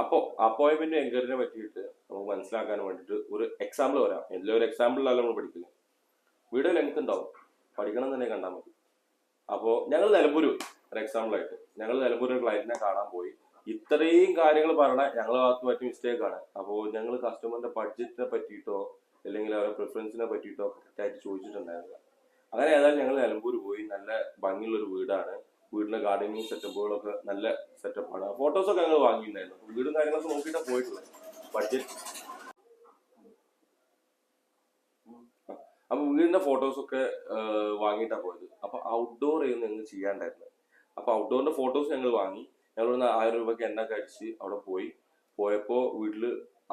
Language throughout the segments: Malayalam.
അപ്പോൾ അപ്പോയിൻമെന്റ് എൻക്വയറിനെ പറ്റിയിട്ട് നമുക്ക് മനസ്സിലാക്കാൻ വേണ്ടിയിട്ട് ഒരു എക്സാമ്പിൾ വരാം. എല്ലാ ഒരു എക്സാമ്പിളിലല്ല നമ്മൾ പഠിക്കില്ല വീഡിയോ ലെങ്ത് ഉണ്ടാവും. പഠിക്കണം തന്നെ കണ്ടാൽ മതി. അപ്പോൾ ഞങ്ങൾ നിലമ്പൂർ ഒരു എക്സാമ്പിൾ ആയിട്ട്. ഞങ്ങൾ നിലമ്പൂർ ഒരു ക്ലയന്റിനെ കാണാൻ പോയി. ഇത്രയും കാര്യങ്ങൾ പറഞ്ഞ ഞങ്ങളെ ഭാഗത്ത് പറ്റിയ മിസ്റ്റേക്ക് ആണ്. അപ്പോൾ ഞങ്ങൾ കസ്റ്റമറിന്റെ ബഡ്ജറ്റിനെ പറ്റിയിട്ടോ അല്ലെങ്കിൽ അവരുടെ പ്രിഫറൻസിനെ പറ്റിയിട്ടോ കറക്റ്റായിട്ട് ചോദിച്ചിട്ടുണ്ടായിരുന്നില്ല. അങ്ങനെ ഏതായാലും ഞങ്ങൾ നിലമ്പൂർ പോയി. നല്ല ഭംഗിയുള്ള ഒരു വീടാണ്. വീടിന്റെ ഗാർഡനിങ് സെറ്റപ്പുകളൊക്കെ നല്ല സെറ്റപ്പാണ് ഫോട്ടോസൊക്കെ ഞങ്ങൾ വാങ്ങിയിട്ടുണ്ടായിരുന്നു. വീടും കാര്യങ്ങളൊക്കെ നോക്കിയിട്ട് പോയിട്ടുള്ളത് ബഡ്ജറ്റ് അപ്പൊ വീടിന്റെ ഫോട്ടോസൊക്കെ വാങ്ങിയിട്ടാണ് പോയത്. അപ്പൊ ഔട്ട്ഡോർ ചെയ്യുന്ന ഞങ്ങൾ ചെയ്യാണ്ടായിരുന്നത് അപ്പൊ ഔട്ട്ഡോറിന്റെ ഫോട്ടോസ് ഞങ്ങൾ വാങ്ങി. ഞങ്ങൾ ഇവിടുന്ന് ആയിരം രൂപയ്ക്ക് എണ്ണ കഴിച്ച് അവിടെ പോയി. പോയപ്പോ വീട്ടിൽ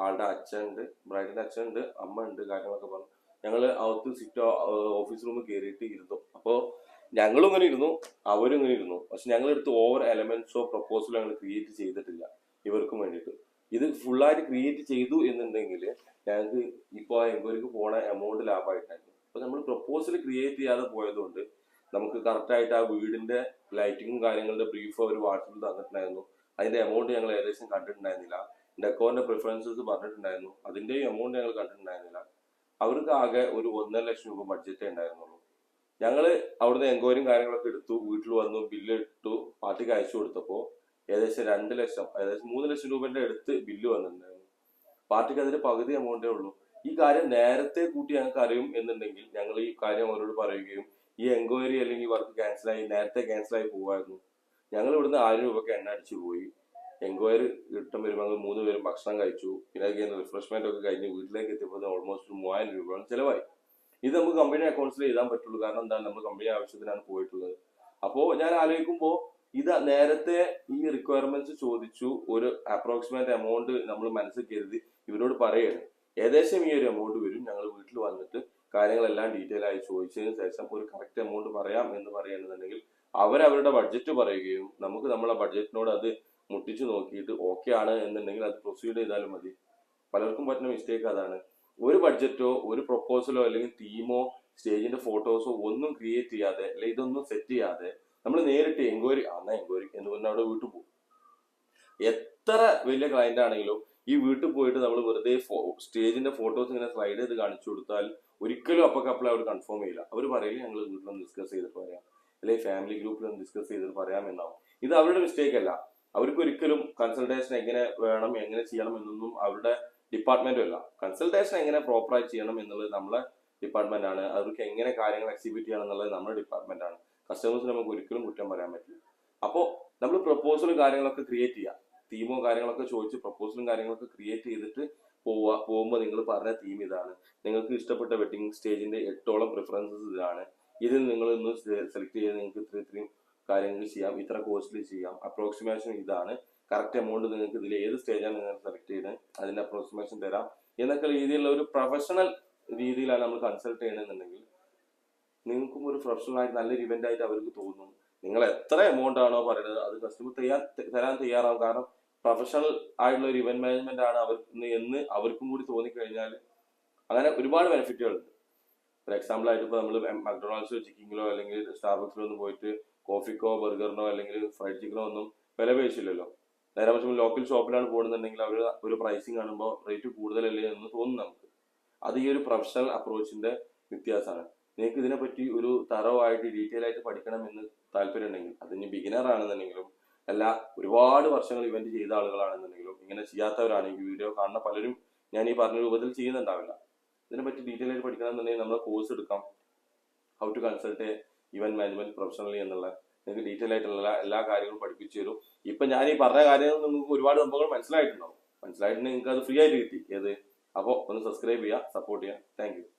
ആളുടെ അച്ഛനുണ്ട് ബ്രൈഡിന്റെ അച്ഛനുണ്ട് അമ്മ ഉണ്ട് കാര്യങ്ങളൊക്കെ പറഞ്ഞു. ഞങ്ങൾ അകത്ത് സിറ്റ് ഓഫീസ് റൂമിൽ കയറിയിട്ട് ഇരുന്നു. അപ്പോ ഞങ്ങളും ഇങ്ങനെ ഇരുന്നു അവരും ഇങ്ങനെ ഇരുന്നു. പക്ഷെ ഞങ്ങൾ എടുത്ത് ഓവർ എലമെന്റ്സോ പ്രപ്പോസലോ ഞങ്ങൾ ക്രിയേറ്റ് ചെയ്തിട്ടില്ല ഇവർക്കും വേണ്ടിയിട്ട്. ഇത് ഫുള്ളായിട്ട് ക്രിയേറ്റ് ചെയ്തു എന്നുണ്ടെങ്കിൽ ഞങ്ങൾക്ക് ഇപ്പോൾ എൻക്വയറിക്ക് പോണ എമൗണ്ട് ലാഭമായിട്ടായിരുന്നു അപ്പൊ നമ്മൾ പ്രപ്പോസൽ ക്രിയേറ്റ് ചെയ്യാതെ പോയതുകൊണ്ട് നമുക്ക് കറക്റ്റ് ആയിട്ട് ആ വീടിന്റെ ലൈറ്റിങ്ങും കാര്യങ്ങളുടെ ബ്രീഫ് അവർ വാട്സപ്പിൽ തന്നിട്ടുണ്ടായിരുന്നു. അതിന്റെ എമൗണ്ട് ഞങ്ങൾ ഏകദേശം കണ്ടിട്ടുണ്ടായിരുന്നില്ല. ഡെക്കോറിന്റെ പ്രിഫറൻസസ് പറഞ്ഞിട്ടുണ്ടായിരുന്നു. അതിന്റെയും എമൗണ്ട് ഞങ്ങൾ കണ്ടിട്ടുണ്ടായിരുന്നില്ല. അവർക്ക് ആകെ ഒരു ഒന്നര ലക്ഷം രൂപ ബഡ്ജറ്റേ ഉണ്ടായിരുന്നുള്ളൂ. ഞങ്ങൾ അവിടുന്ന് എൻക്വയറിയും കാര്യങ്ങളൊക്കെ എടുത്തു വീട്ടിൽ വന്നു ബില്ല് ഇട്ടു പാർട്ടിക്ക് അയച്ചു കൊടുത്തപ്പോൾ ഏകദേശം രണ്ട് ലക്ഷം ഏകദേശം മൂന്ന് ലക്ഷം രൂപന്റെ അടുത്ത് ബില്ല് വന്നിട്ടുണ്ടായിരുന്നു. പാർട്ടിക്ക് അതിന്റെ പകുതി എമൗണ്ടേ ഉള്ളൂ. ഈ കാര്യം നേരത്തെ കൂട്ടി ഞങ്ങൾക്ക് അറിയും എന്നുണ്ടെങ്കിൽ ഞങ്ങൾ ഈ കാര്യം അവരോട് പറയുകയും ഈ എൻക്വയറി അല്ലെങ്കിൽ വർക്ക് ക്യാൻസലായി നേരത്തെ ക്യാൻസലായി പോകുമായിരുന്നു ഞങ്ങൾ ഇവിടുന്ന് ആയിരം രൂപയ്ക്ക് എണ്ണ അടിച്ചു പോയി. എൻക്വയറി കിട്ടും വരുമ്പോൾ ഞങ്ങൾ മൂന്ന് പേരും ഭക്ഷണം കഴിച്ചു. പിന്നെ റിഫ്രഷ്മെന്റ് ഒക്കെ കഴിഞ്ഞ് വീട്ടിലേക്ക് എത്തിയപ്പോൾ ഓൾമോസ്റ്റ് മൂവായിരം രൂപയാണ് ചിലവായി. ഇത് നമുക്ക് കമ്പനി അക്കൗണ്ട്സിൽ എഴുതാൻ പറ്റുള്ളൂ. കാരണം എന്താണ്? നമ്മൾ കമ്പനി ആവശ്യത്തിനാണ് പോയിട്ടുള്ളത്. അപ്പോ ഞാൻ ആലോചിക്കുമ്പോൾ ഇത് നേരത്തെ ഈ റിക്വയർമെന്റ്സ് ചോദിച്ചു. ഒരു അപ്രോക്സിമേറ്റ് എമൗണ്ട് നമ്മൾ മനസ്സിൽ കരുതി ഇവരോട് പറയുകയാണ് ഏകദേശം ഈ ഒരു എമൗണ്ട് വരും. ഞങ്ങൾ വീട്ടിൽ വന്നിട്ട് കാര്യങ്ങളെല്ലാം ഡീറ്റെയിൽ ആയി ചോദിച്ചതിന് ശേഷം ഒരു കറക്റ്റ് എമൗണ്ട് പറയാം എന്ന് പറയുന്നുണ്ടെങ്കിൽ അവരവരുടെ ബഡ്ജറ്റ് പറയുകയും നമുക്ക് നമ്മളെ ബഡ്ജറ്റിനോട് അത് മുട്ടിച്ചു നോക്കിയിട്ട് ഓക്കെ ആണ് എന്നുണ്ടെങ്കിൽ അത് പ്രൊസീഡ് ചെയ്താലും മതി. പലർക്കും പറ്റുന്ന മിസ്റ്റേക്ക് അതാണ്. ഒരു ബഡ്ജറ്റോ ഒരു പ്രൊപ്പോസലോ അല്ലെങ്കിൽ തീമോ സ്റ്റേജിന്റെ ഫോട്ടോസോ ഒന്നും ക്രിയേറ്റ് ചെയ്യാതെ അല്ലെങ്കിൽ ഇതൊന്നും സെറ്റ് ചെയ്യാതെ നമ്മൾ നേരിട്ട് എൻക്വയറി അന്ന എൻക്വയറി എന്ന് പറഞ്ഞാൽ അവിടെ വീട്ടിൽ പോകും. എത്ര വലിയ ക്ലയന്റ് ആണെങ്കിലും ഈ വീട്ടിൽ പോയിട്ട് നമ്മൾ വെറുതെ സ്റ്റേജിന്റെ ഫോട്ടോസ് ഇങ്ങനെ സ്ലൈഡ് ചെയ്ത് കാണിച്ചു കൊടുത്താൽ ഒരിക്കലും അപ്പക്കപ്പിൾ അവർ കൺഫേം ചെയ്യില്ല. അവർ പറയില്ല ഞങ്ങൾ വീട്ടിലൊന്ന് ഡിസ്കസ് ചെയ്തിട്ട് പറയാം. അല്ലെങ്കിൽ ഫാമിലി ഗ്രൂപ്പിലൊന്ന് ഡിസ്കസ് ചെയ്തിട്ട് പറയാം എന്നാവും ഇത് അവരുടെ മിസ്റ്റേക്ക് അല്ല. അവർക്ക് ഒരിക്കലും കൺസൾട്ടേഷൻ എങ്ങനെ വേണം എങ്ങനെ ചെയ്യണം എന്നൊന്നും അവരുടെ ഡിപ്പാർട്ട്മെന്റും അല്ല. കൺസൾട്ടേഷൻ എങ്ങനെ പ്രോപ്പറായി ചെയ്യണം എന്നുള്ളത് നമ്മളെ ഡിപ്പാർട്ട്മെന്റ് ആണ് അവർക്ക് എങ്ങനെ കാര്യങ്ങൾ എക്സിക്യൂട്ട് ചെയ്യണം എന്നുള്ളത് നമ്മുടെ ഡിപ്പാർട്ട്മെന്റ് ആണ് കസ്റ്റമേഴ്സിന് നമുക്ക് ഒരിക്കലും കുറ്റം പറയാൻ പറ്റില്ല. അപ്പോൾ നമ്മൾ പ്രപ്പോസലും കാര്യങ്ങളൊക്കെ ക്രിയേറ്റ് ചെയ്യുക തീമോ കാര്യങ്ങളൊക്കെ ചോദിച്ച് പ്രപ്പോസലും കാര്യങ്ങളൊക്കെ ക്രിയേറ്റ് ചെയ്തിട്ട് പോവുക. പോകുമ്പോൾ നിങ്ങൾ പറഞ്ഞ തീം ഇതാണ്. നിങ്ങൾക്ക് ഇഷ്ടപ്പെട്ട വെഡിങ് സ്റ്റേജിന്റെ എട്ടോളം പ്രിഫറൻസസ് ഇതാണ്. ഇതിൽ നിങ്ങൾ ഇന്ന് സെലക്ട് ചെയ്ത് നിങ്ങൾക്ക് ഇത്ര ഇത്രയും കാര്യങ്ങൾ ചെയ്യാം. ഇത്ര കോസ്റ്റിൽ ചെയ്യാം. അപ്രോക്സിമേഷൻ ഇതാണ്. കറക്റ്റ് എമൗണ്ട് നിങ്ങൾക്ക് ഇതിൽ ഏത് സ്റ്റേജാണ് നിങ്ങൾ സെലക്ട് അതിന്റെ അപ്രോക്സിമേഷൻ തരാം. എന്നൊക്കെ രീതിയിലുള്ള ഒരു പ്രൊഫഷണൽ രീതിയിലാണ് നമ്മൾ കൺസൾട്ട് ചെയ്യണമെന്നുണ്ടെങ്കിൽ നിങ്ങൾക്കും ഒരു പ്രൊഫഷണൽ ആയിട്ട് നല്ലൊരു ഇവന്റ് ആയിട്ട് അവർക്ക് തോന്നും. നിങ്ങൾ എത്ര എമൗണ്ട് ആണോ പറയുന്നത് അത് കസ്റ്റമർ തയ്യാർ തരാൻ തയ്യാറാവും. കാരണം പ്രൊഫഷണൽ ആയിട്ടുള്ള ഒരു ഇവന്റ് മാനേജ്മെന്റ് ആണ് അവർ എന്ന് അവർക്കും കൂടി തോന്നിക്കഴിഞ്ഞാൽ അങ്ങനെ ഒരുപാട് ബെനിഫിറ്റുകൾ ഉണ്ട് ഫോർ എക്സാമ്പിൾ ആയിട്ട് ഇപ്പോൾ നമ്മൾ മക്ഡൊണാൾഡ്സോ ചിക്കിങ്ങിലോ അല്ലെങ്കിൽ സ്റ്റാർബക്സിലോ ഒന്നും പോയിട്ട് കോഫിക്കോ ബർഗറിനോ അല്ലെങ്കിൽ ഫ്രൈഡ് ചിക്കനോ ഒന്നും വില പേശില്ലല്ലോ. നേരെ പക്ഷേ ലോക്കൽ ഷോപ്പിലാണ് പോകുന്നുണ്ടെങ്കിൽ അവർ ഒരു പ്രൈസിങ് കാണുമ്പോൾ റേറ്റ് കൂടുതലല്ലേ എന്ന് തോന്നും നമുക്ക്. അത് ഈ ഒരു പ്രൊഫഷണൽ അപ്രോച്ചിന്റെ വ്യത്യാസമാണ്. നിങ്ങൾക്ക് ഇതിനെപ്പറ്റി ഒരു തറവായിട്ട് ഡീറ്റെയിൽ ആയിട്ട് പഠിക്കണം എന്ന് താല്പര്യം ഉണ്ടെങ്കിൽ അതിന് ബിഗിനർ ആണെന്നുണ്ടെങ്കിലും അല്ല ഒരുപാട് വർഷങ്ങൾ ഇവന്റ് ചെയ്ത ആളുകളാണെന്നുണ്ടെങ്കിലും ഇങ്ങനെ ചെയ്യാത്തവരാണെങ്കിൽ വീഡിയോ കാണുന്ന പലരും ഞാൻ ഈ പറഞ്ഞ രൂപത്തിൽ ചെയ്യുന്നുണ്ടാവില്ല. ഇതിനെപ്പറ്റി ഡീറ്റെയിൽ ആയിട്ട് പഠിക്കണമെന്നുണ്ടെങ്കിൽ നമ്മൾ കോഴ്സ് എടുക്കാം. How to consult event management professionally എന്നുള്ള നിങ്ങൾക്ക് ഡീറ്റെയിൽ ആയിട്ടുള്ള എല്ലാ കാര്യങ്ങളും പഠിപ്പിച്ചു തരും. ഇപ്പൊ ഞാൻ ഈ പറഞ്ഞ കാര്യങ്ങൾ നിങ്ങൾക്ക് ഒരുപാട് സംഭവങ്ങൾ മനസ്സിലായിട്ടുണ്ടാവും. മനസ്സിലായിട്ടുണ്ടെങ്കിൽ നിങ്ങൾക്ക് അത് ഫ്രീ ആയിട്ട് കിട്ടി. ഏത്? അപ്പോൾ ഒന്ന് സബ്സ്ക്രൈബ് ചെയ്യുക സപ്പോർട്ട് ചെയ്യുക. താങ്ക്